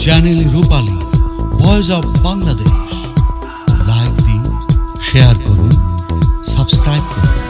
Channel Rupali voice of Bangladesh like দিন share করুন subscribe করুন।